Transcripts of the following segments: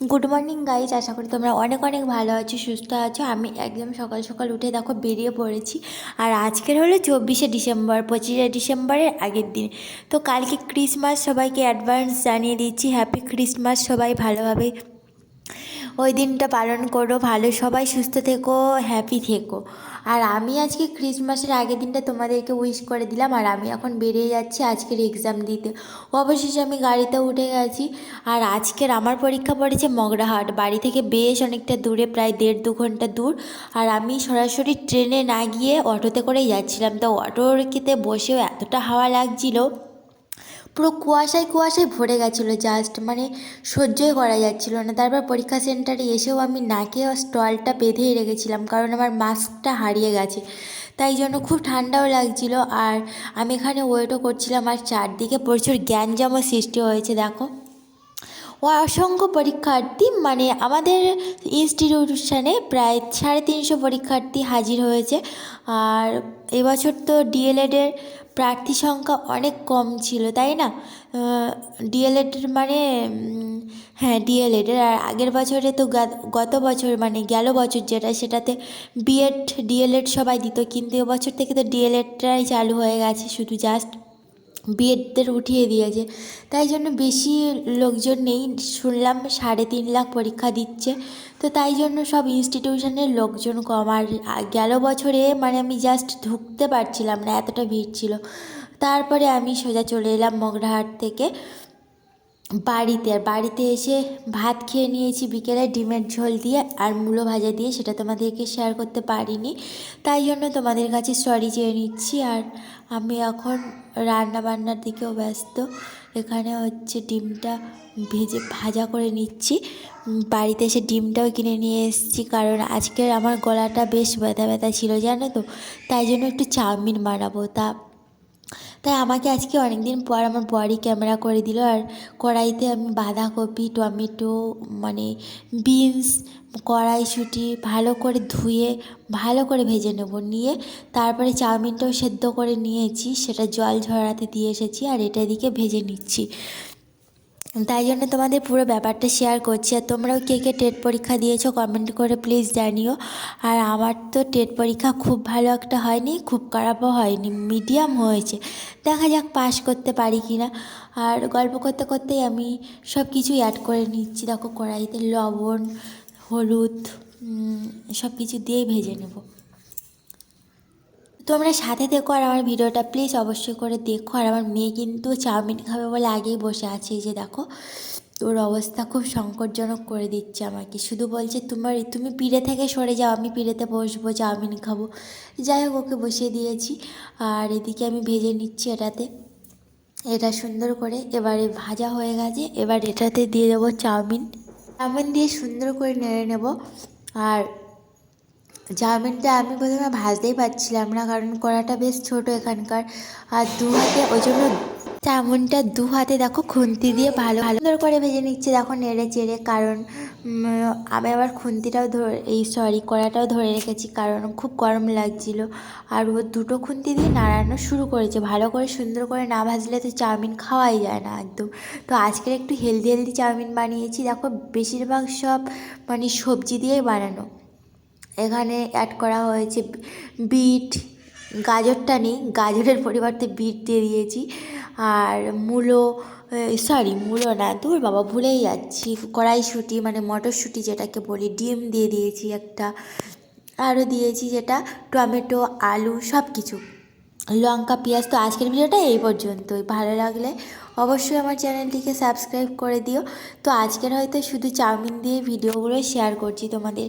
Good morning guys আশা করি তোমরা অনেক অনেক ভালো আছো, সুস্থ আছো। আমি একদম সকাল সকাল উঠে দেখো বেরিয়ে পড়েছি। আর আজকের হলো চব্বিশে ডিসেম্বর, পঁচিশে ডিসেম্বরের আগের দিন। তো কালকে ক্রিসমাস সবাইকে অ্যাডভান্স জানিয়ে দিচ্ছি। হ্যাপি ক্রিসমাস সবাই ভালোভাবে। ওই দিনটা পালন করো, ভালো সবাই সুস্থ থেকো হ্যাপি থেকো। আর আমি আজকে ক্রিসমাসের আগের দিনটা তোমাদেরকে উইশ করে দিলাম, আর আমি এখন বেরিয়ে যাচ্ছি আজকের এক্সাম দিতে। অবশেষে আমি গাড়িতে উঠে গেছি, আর আজকের আমার পরীক্ষা পড়েছে মগরাহাট। বাড়ি থেকে বেশ অনেকটা দূরে, প্রায় দেড় দু ঘণ্টা দূর। আর আমি সরাসরি ট্রেনে না গিয়ে অটোতে করেই যাচ্ছিলাম। তো অটোতে বসেও এতটা হাওয়া লাগছিল। পুরো কুয়াশায় কুয়াশায় ভরে গেছিল জাস্ট মানে সহ্যই করা যাচ্ছিল না। তারপর পরীক্ষা সেন্টারে এসেও আমি নাকে স্টলটা বেঁধেই রেখেছিলাম, কারণ আমার মাস্কটা হারিয়ে গেছে। তাই জন্য খুব ঠান্ডাও লাগছিল আর আমি এখানে ওয়েটও করছিলাম আর চারদিকে প্রচুর গ্যাঞ্জামও সৃষ্টি হয়েছে, দেখো। অসংখ্য পরীক্ষার্থী মানে আমাদের ইনস্টিটিউশনে প্রায় সাড়ে তিনশো পরীক্ষার্থী হাজির হয়েছে। আর এবছর তো ডিএলএডের প্রার্থী সংখ্যা অনেক কম ছিল, তাই না? ডিএলএডের মানে হ্যাঁ ডিএলএডের আর আগের বছরে তো গত বছর মানে গেল বছর যেটা, সেটাতে বিএড ডিএলএড সবাই দিত, কিন্তু এবছর থেকে তো ডিএলএডটাই চালু হয়ে গেছে, শুধু জাস্ট বিএডদের উঠিয়ে দিয়েছে। তাই জন্য বেশি লোকজন নেই। শুনলাম সাড়ে তিন লাখ পরীক্ষা দিচ্ছে। তো তাই জন্য সব ইনস্টিটিউশনের লোকজন কম। আর গেল বছরে মানে আমি জাস্ট ঢুকতে পারছিলাম না, এতটা ভিড় ছিল। তারপরে আমি সোজা চলে এলাম মগরাহাট থেকে। বাড়িতে, আর বাড়িতে এসে ভাত খেয়ে নিয়েছি বিকেলে, ডিমের ঝোল দিয়ে আর মূলো ভাজা দিয়ে, সেটা তোমাদেরকে শেয়ার করতে পারিনি। তাই জন্য তোমাদের কাছে সরি চেয়ে নিচ্ছি। আর আমি এখন রান্না বান্নার দিকেও ব্যস্ত। এখানে হচ্ছে ডিমটা ভেজে ভাজা করে নিচ্ছি। বাড়িতে এসে ডিমটাও কিনে নিয়ে এসেছি। কারণ আজকের আমার গলাটা বেশ ব্যথা ব্যথা ছিল, জানো তো? তাই জন্য একটু চাউমিন বানাবো। তা তাই আমাকে আজকে অনেক দিন পর আমার বডি ক্যামেরা করে দিল আর কড়াইতে আমি বাঁধাকপি, টমেটো মানে বিনস কড়াইশুঁটি ভালো করে ধুয়ে, ভালো করে ভেজে নেব। নিয়ে তারপরে চাউমিনটাও সেদ্ধ করে নিয়েছি, সেটা জল ঝরাতে দিয়ে এসেছি আর এটা দিকে ভেজে নিচ্ছি। তাই জন্য তোমাদের পুরো ব্যাপারটা শেয়ার করছি। আর তোমরাও কে কে টেট পরীক্ষা দিয়েছ কমেন্ট করে প্লিজ জানিও। আর আমার তো টেট পরীক্ষা খুব ভালো একটা হয়নি, খুব খারাপও হয়নি মিডিয়াম হয়েছে। দেখা যাক পাস করতে পারি কি না আর গল্প করতে করতেই আমি সব কিছুই অ্যাড করে নিচ্ছি। দেখো কড়াইতে লবণ, হলুদ সব কিছু দিয়েই ভেজে নেব। তোমরা সাথে দেখো আর আমার ভিডিওটা প্লিজ অবশ্যই করে দেখো। আর আমার মেয়ে কিন্তু চাউমিন খাবে বলে আগেই বসে আছে যে দেখো। তোর অবস্থা খুব সংকটজনক করে দিচ্ছে আমাকে। শুধু বলছে, তোমার, তুমি পিড়ে থেকে সরে যাও, আমি পিড়েতে বসবো, চাউমিন খাব। যাই হোক, ওকে বসিয়ে দিয়েছি। আর এদিকে আমি ভেজে নিচ্ছি এটাতে। এটা সুন্দর করে এবারে ভাজা হয়ে গেছে। এবার এটাতে দিয়ে দেবো চাউমিন। চাউমিন দিয়ে সুন্দর করে নেড়ে নেব। আর চাউমিনটা আমি প্রথমে ভাজতেই পারছিলাম না, কারণ কড়াটা বেশ ছোট এখানকার। আর দু হাতে, ওই জন্য চাউমিনটা দু হাতে দেখো খুন্তি দিয়ে ভালো ভালো সুন্দর করে ভেজে নিচ্ছে, দেখো নেড়ে চেড়ে, কারণ আমি আবার খুন্তিটাও ধরে এই সরি কড়াটাও ধরে রেখেছি, কারণ খুব গরম লাগছিল। আর ও দুটো খুন্তি দিয়ে নাড়ানো শুরু করেছে, ভালো করে সুন্দর করে না ভাজলে তো চাউমিন খাওয়াই যায় না একদম। তো আজকের একটু হেলদি হেলদি চাউমিন বানিয়েছি, দেখো বেশিরভাগ সব মানে সবজি দিয়েই বানানো। এখানে অ্যাড করা হয়েছে বিট গাজরটা নেই গাজরের পরিবর্তে বিট দিয়ে দিয়েছি। আর মূলো সরি মূলো না, দূর বাবা, ভুলেই যাচ্ছি। কড়াইশুঁটি মানে মটরশুঁটি যেটাকে বলি, ডিম দিয়ে দিয়েছি একটা। আরও দিয়েছি যেটা, টমেটো, আলু সব কিছু লঙ্কা, পেঁয়াজ, তো আজকের ভিডিওটা এই পর্যন্তই। ভালো লাগলে অবশ্যই আমার চ্যানেলটিকে সাবস্ক্রাইব করে দিও। তো আজকের হয়তো শুধু চাউমিন দিয়ে ভিডিওগুলো শেয়ার করছি তোমাদের।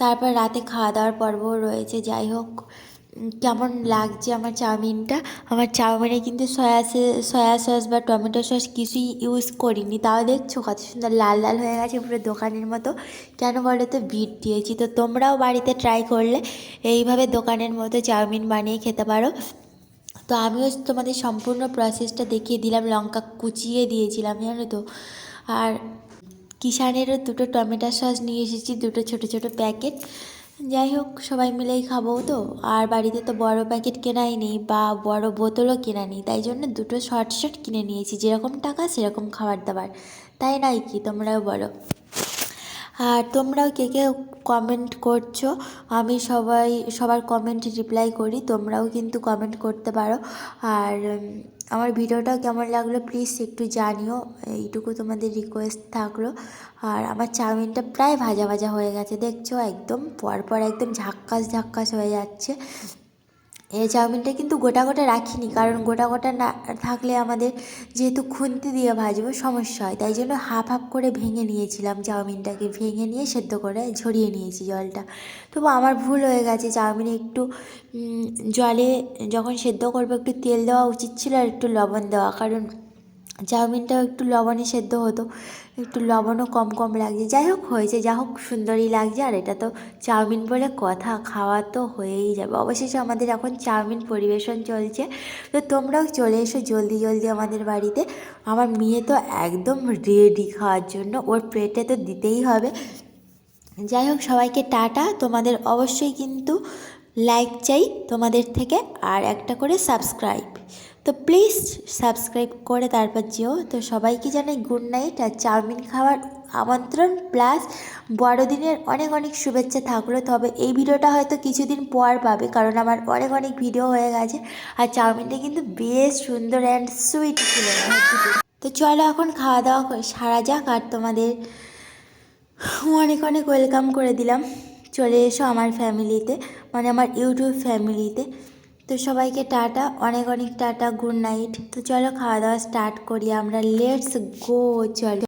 তারপর রাতে খাওয়া দাওয়ার পর্বও রয়েছে, যাই হোক। কেমন লাগছে আমার চাউমিনটা? আমার চাউমিনে কিন্তু সয়া সয়া সস বা টমেটো সস কিছুই ইউজ করিনি। তাও দেখছ কত সুন্দর লাল লাল হয়ে গেছে পুরো দোকানের মতো। কেন বলো তো? বিট দিয়েছি। তো তোমরাও বাড়িতে ট্রাই করলে এইভাবে দোকানের মতো চাউমিন বানিয়ে খেতে পারো। তো আমিও তোমাদের সম্পূর্ণ প্রসেসটা দেখিয়ে দিলাম, লঙ্কা কুচিয়ে দিয়েছিলাম, জানো তো? আর কিষানেরও দুটো টমেটো সস নিয়ে এসেছি, দুটো ছোট ছোট প্যাকেট যাই হোক, সবাই মিলেই খাব তো। আর বাড়িতে তো বড় প্যাকেট কেনাই নেই বা বড় বোতলও কেনা নেই, তাই জন্য দুটো শর্ট শর্ট কিনে নিয়েছি। যেরকম টাকা, সেরকম খাবার দাবার। তাই নাই কি তোমরাও বলো। আর তোমরাও কে কে কমেন্ট করছ, আমি সবাই, সবার কমেন্ট রিপ্লাই করি, তোমরাও কিন্তু কমেন্ট করতে পারো। আর আমার ভিডিওটাও কেমন লাগল প্লিজ একটু জানিও, এইটুকু তোমাদের রিকোয়েস্ট থাকল। আর আমার চাউমিনটা প্রায় ভাজা ভাজা হয়ে গেছে, দেখছ? একদম পরপর একদম ঝাক্কাস ঝাক্কাস হয়ে যাচ্ছে। এই চাউমিনটা কিন্তু গোটা গোটা রাখিনি, কারণ গোটা গোটা না, থাকলে আমাদের যেহেতু খুন্তি দিয়ে ভাজবো সমস্যা হয়। তাই জন্য হাফ হাফ করে ভেঙে নিয়েছিলাম চাউমিনটাকে। ভেঙে নিয়ে সেদ্ধ করে ঝরিয়ে নিয়েছি জলটা। তবু আমার ভুল হয়ে গেছে, চাউমিনে একটু জলে যখন সেদ্ধ করব একটু তেল দেওয়া উচিত ছিল আর একটু লবণ দেওয়া। কারণ চাউমিনটাও একটু লবণে সেদ্ধ হতো, একটু লবণও কম কম লাগছে। যাই হোক, হয়েছে, যা হোক, সুন্দরই লাগছে। আর এটা তো চাউমিন বলে কথা, খাওয়া তো হয়েই যাবে। অবশেষে আমাদের এখন চাউমিন পরিবেশন চলছে। তো তোমরাও চলে এসো জলদি জলদি আমাদের বাড়িতে। আমার মেয়ে তো একদম রেডি খাওয়ার জন্য। ওর প্লেটে তো দিতেই হবে। যাই হোক, সবাইকে টাটা। তোমাদের অবশ্যই কিন্তু লাইক চাই তোমাদের থেকে, আর একটা করে সাবস্ক্রাইব তো প্লিজ সাবস্ক্রাইব করে তারপর যেও। তো সবাইকে জানাই গুড নাইট আর চাউমিন খাওয়ার আমন্ত্রণ প্লাস বড়দিনের অনেক অনেক শুভেচ্ছা থাকল। তবে এই ভিডিওটা হয়তো কিছুদিন পর পাবে, কারণ আমার অনেক অনেক ভিডিও হয়ে গেছে। আর চাউমিনটা কিন্তু বেশ সুন্দর অ্যান্ড সুইট ছিল। তো চলো এখন খাওয়া দাওয়া সারা যাক। আর তোমাদের অনেক অনেক ওয়েলকাম করে দিলাম। চলে এসো আমার ফ্যামিলিতে মানে আমার ইউটিউব ফ্যামিলিতে তো সবাইকে টাটা, অনেক অনেক টাটা গুড নাইট তো চলো খাওয়া দাওয়া স্টার্ট করি আমরা। লেটস গো চলো।